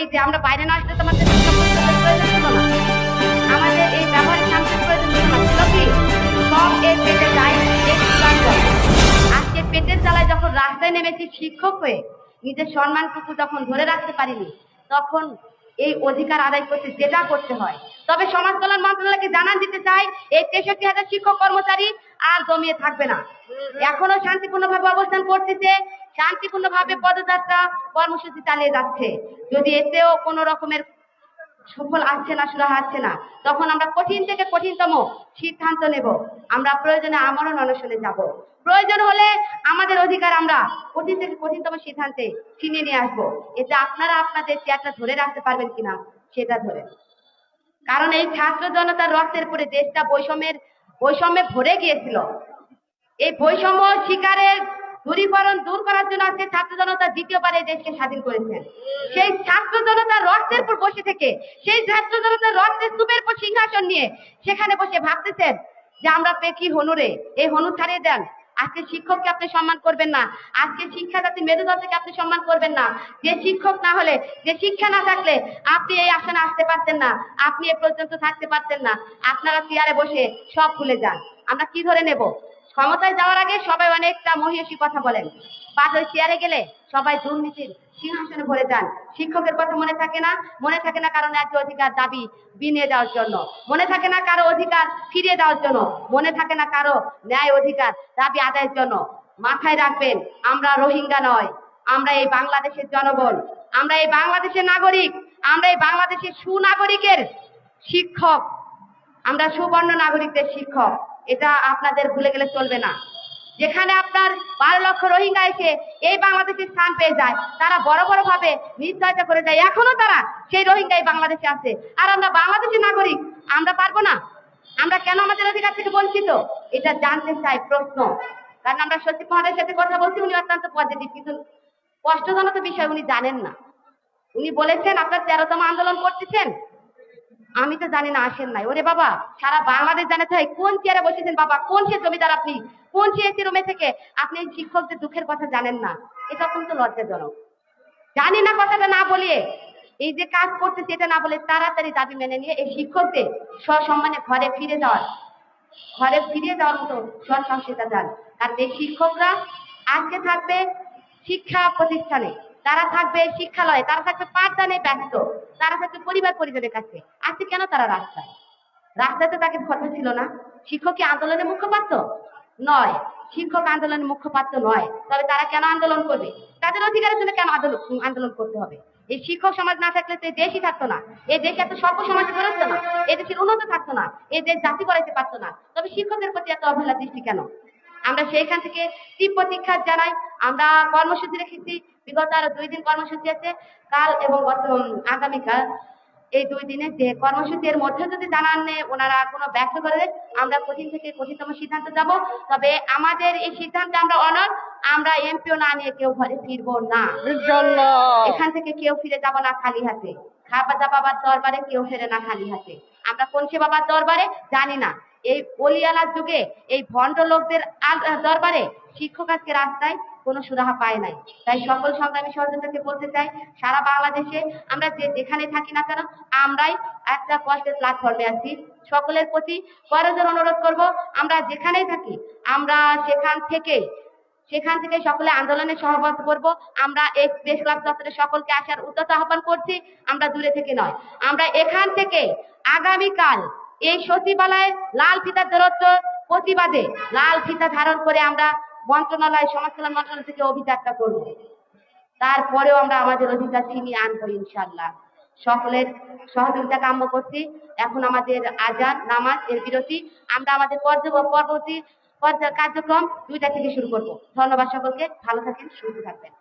এই যে আমরা বাইরে না আসলে তোমাদের শিক্ষা প্রতিষ্ঠানের প্রয়োজন ছিল না। আমাদের এই ব্যবহারিক শান্তির প্রয়োজন ছিল না। ছিল কি? সব এর পেটে যায় এই স্লোগান করে। আজকে পেটের জ্বালায় যখন রাস্তায় নেমেছি শিক্ষক হয়ে নিজের সম্মানটুকু যখন ধরে রাখতে পারিনি তখন এই অধিকার আদায় করতে যেটা করতে হয়। তবে সমাজ কল্যাণ মন্ত্রণালয়কে জানান দিতে চাই এই তেষট্টি হাজার শিক্ষক কর্মচারী আর জমিয়ে থাকবে না। এখনও শান্তিপূর্ণভাবে অবস্থান করতেছে শান্তিপূর্ণভাবে পদযাত্রা কর্মসূচি চালিয়ে যাচ্ছে। যদি এতেও কোনো রকমের সুফল আসছে না সুরা আসছে না, তখন আমরা কঠিন থেকে কঠিনতম সিদ্ধান্ত নেব। আমরা প্রয়োজনে আমরণ অনশনে যাব। প্রয়োজন হলে আমাদের অধিকার আমরা কঠিন থেকে কঠিনতম সিদ্ধান্তে ছিনিয়ে নিয়ে আসব। এতে আপনারা আপনাদের চেয়ারটা ধরে রাখতে পারবেন কিনা, সেটা ধরে। কারণ এই ছাত্র জনতার রক্তের পরে দেশটা বৈষম্যের, বৈষম্যে ভরে গিয়েছিল। এই বৈষম্য শিকারের দূরীকরণ দূর করার জন্য আজকে ছাত্র জনতা দ্বিতীয়বার এই দেশকে স্বাধীন করেছেন সেই ছাত্র জনতার রক্তের উপর বসে থেকে, সেই ছাত্র জনতার রক্তের স্তূপের উপর সিংহাসন নিয়ে সেখানে বসে ভাবতেছেন যে আমরা পে কি হনুরে এই হনু ছাড়িয়ে দেন। আজকে শিক্ষককে আপনি সম্মান করবেন না। আজকে শিক্ষা জাতি মেরুদণ্ডকে আপনি সম্মান করবেন না। যে শিক্ষক না হলে, যে শিক্ষা না থাকলে আপনি এই আসনে আসতে পারতেন না। আপনি এ পর্যন্ত থাকতে পারতেন না। আপনারা চেয়ারে বসে সব ভুলে যান। আমরা কি ধরে নেব? ক্ষমতায় যাওয়ার আগে সবাই অনেকটা মহিষী কথা বলেন। ওই চেয়ারে গেলে সবাই দুর্নীতির সিংহাসনে ভরে যান। শিক্ষকের কথা মনে থাকে না, মনে থাকে না কারও ন্যায্য অধিকার দাবি বিনিয়ে দেওয়ার জন্য। মনে থাকে না কারও অধিকার ফিরিয়ে দেওয়ার জন্য। মনে থাকে না কারও ন্যায় অধিকার দাবি আদায়ের জন্য। মাথায় রাখবেন, আমরা রোহিঙ্গা নয়। আমরা এই বাংলাদেশের জনগণ। আমরা এই বাংলাদেশের নাগরিক। আমরা এই বাংলাদেশের সুনাগরিকের শিক্ষক। আমরা সুবর্ণ নাগরিকদের শিক্ষক। এটা আপনাদের ভুলে গেলে চলবে না। যেখানে আপনার বারো লক্ষ রোহিঙ্গা এসে এই বাংলাদেশে স্থান পেয়ে যায়, তারা বড় বড় ভাবে নিশ্চয়তা করে যায়। এখনও তারা সেই রোহিঙ্গাই বাংলাদেশে আছে। আর আমরা বাংলাদেশের নাগরিক, আমরা পারব না? আমরা কেন আমাদের অধিকার থেকে বঞ্চিত? এটা জানতে চাই প্রশ্ন। কারণ আমরা সচিব মহাদের সাথে কথা বলছি, উনি অত্যন্ত পজিটিভ কিন্তু কষ্টজনক বিষয়, উনি জানেন না। উনি বলেছেন, আপনার তেরোতম আন্দোলন করতেছেন আমি তো জানি না আসেন নাই। ওরে বাবা, সারা বাংলাদেশ জানে তো কোন চেয়ারে বসেছেন বাবা? কোন সে জমিদার আপনি? কোন সে এসি রুমে থেকে? আপনি শিক্ষকদের দুঃখের কথা জানেন না। এটা অত্যন্ত লজ্জাজনক। জানি না কথাটা না বলিয়ে এই যে কাজ করতেছে এটা না বলে তাড়াতাড়ি দাবি মেনে নিয়ে এই শিক্ষকদের সসম্মানে ঘরে ফিরে যাওয়ার, ঘরে ফিরে যাওয়ার মতো সৎসাহসিকতা যান কারণ এই শিক্ষকরা আজকে থাকবে শিক্ষা প্রতিষ্ঠানে। তারা থাকবে শিক্ষালয়ে, তারা থাকবে পাঠদানে ব্যস্ত, তারা থাকবে পরিবার পরিজনের কাছে। আজকে কেন তারা রাস্তায়? রাস্তায় তো তাকে কথা ছিল না। শিক্ষক কি আন্দোলনের মুখপাত্র? নয়। শিক্ষক আন্দোলনের মুখপাত্র নয়। তবে তারা কেন আন্দোলন করবে? তাদের অধিকারের জন্য কেন আন্দোলন করতে হবে? এই শিক্ষক সমাজ না থাকলে তো এই দেশই থাকতো না। এই দেশ এত সর্ব সমাজ গড়ে না। এই দেশের উন্নত থাকতো না। এই দেশ জাতি করাইতে পারতো না। তবে শিক্ষকের প্রতি এত অবহেলা দৃষ্টি কেন? আমরা সেইখান থেকে তীব্র প্রতীক্ষা জানাই। আমরা কর্মসূচি রেখেছি। বিগত আরও দুই দিন কর্মসূচি আছে কাল এবং আগামীকাল। এই দুই দিনে যে কর্মসূচির মধ্যে যদি জানানে ওনারা কোনো ব্যর্থ করে আমরা কঠিন থেকে কঠিনতম সিদ্ধান্ত যাব। তবে আমাদের এই সিদ্ধান্তে আমরা অনর আমরা এমপিও না নিয়ে কেউ ঘরে ফিরবো না। এখান থেকে কেউ ফিরে যাব না খালি হাতে। খাবাজা বাবার দরবারে কেউ ফেরে না খালি হাতে। আমরা কোন সে বাবার দরবারে? জানি না। এই অলিয়ালার যুগে এই ভণ্ড লোকদের দরবারে শিক্ষক আজকে রাস্তায় কোনো সুরাহা পায় নাই। তাই সকল সংগ্রামী সহযোগিতাকে বলতে চাই, সারা বাংলাদেশে আমরা যে যেখানে থাকি না কেন, আমরাই একটা কষ্টের প্ল্যাটফর্মে আছি। সকলের প্রতি করজোর অনুরোধ করব, আমরা যেখানেই থাকি, আমরা সেখান থেকে সেখান থেকে সকলে আন্দোলনে সহবাস করব। আমরা এই প্রেস ক্লাব চত্বরে সকলকে আসার উদ্যত আহ্বান করছি, আমরা দূরে থেকে নয়। আমরা এখান থেকে আগামীকাল এই সচিবালয়ে লাল ফিতার দূরত্ব প্রতিবাদে, লাল ফিতা ধারণ করে আমরা মন্ত্রণালয় সমাজ কল্যাণ মন্ত্রণালয় থেকে অভিযাত্রা করব। তারপরেও আমরা আমাদের অধিকার ছিনিয়ে আনব ইনশাল্লাহ সকলের সহযোগিতা কাম্য করছি। এখন আমাদের আজান, নামাজ, এর বিরতি। আমরা আমাদের পরবর্তী কার্যক্রম দুইটা থেকে শুরু করব। ধন্যবাদ সকলকে। ভালো থাকেন, সুস্থ থাকবেন।